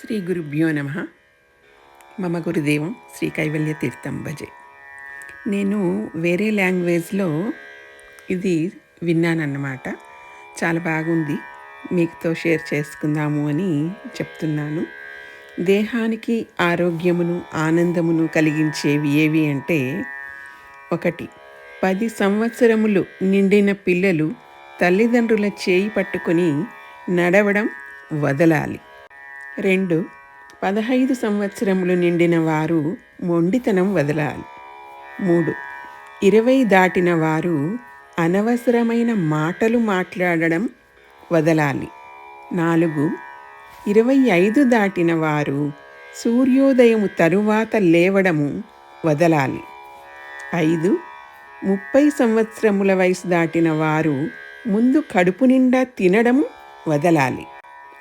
శ్రీ గురుభ్యో నమ. మమ గురుదేవం శ్రీ కైవల్య తీర్థం భజే. నేను వేరే లాంగ్వేజ్లో ఇది విన్నానన్నమాట. చాలా బాగుంది. మీతో షేర్ చేసుకుందాము అని చెప్తున్నాను. దేహానికి ఆరోగ్యమును ఆనందమును కలిగించేవి ఏవి అంటే ఒకటి పది సంవత్సరములు నిండిన పిల్లలు తల్లిదండ్రుల చేయి పట్టుకొని నడవడం వదలాలి. రెండు. పదహైదు సంవత్సరములు నిండిన వారు మొండితనం వదలాలి. మూడు. ఇరవై దాటిన వారు అనవసరమైన మాటలు మాట్లాడడం వదలాలి. నాలుగు. ఇరవై ఐదు దాటిన వారు సూర్యోదయము తరువాత లేవడము వదలాలి. ఐదు. ముప్పై సంవత్సరముల వయసు దాటిన వారు ముందు కడుపు నిండా తినడము వదలాలి.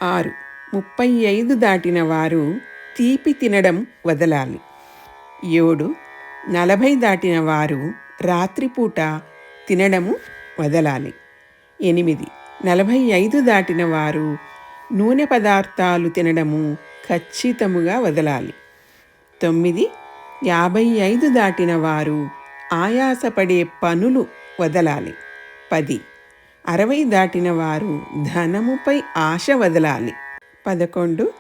ఆరు. ముప్పై ఐదు దాటిన వారు తీపి తినడం వదలాలి. ఏడు నలభై దాటిన వారు రాత్రిపూట తినడము వదలాలి. ఎనిమిది నలభై ఐదు దాటిన వారు నూనె పదార్థాలు తినడము ఖచ్చితముగా వదలాలి. తొమ్మిది యాభై ఐదు దాటిన వారు ఆయాసపడే పనులు వదలాలి. పది అరవై దాటిన వారు ధనముపై ఆశ వదలాలి. పదకొండు.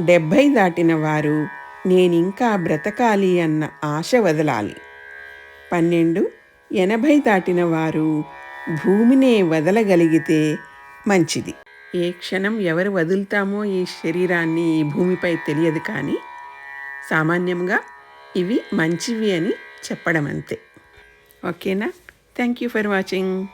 డెబ్భై దాటిన వారు నేనింకా బ్రతకాలి అన్న ఆశ వదలాలి. పన్నెండు. ఎనభై దాటిన వారు భూమినే వదలగలిగితే మంచిది. ఏ క్షణం ఎవరు వదులుతామో ఈ శరీరాన్ని ఈ భూమిపై తెలియదు కానీ సామాన్యంగా ఇవి మంచివి అని చెప్పడం అంతే ఓకేనా? Thank you for watching.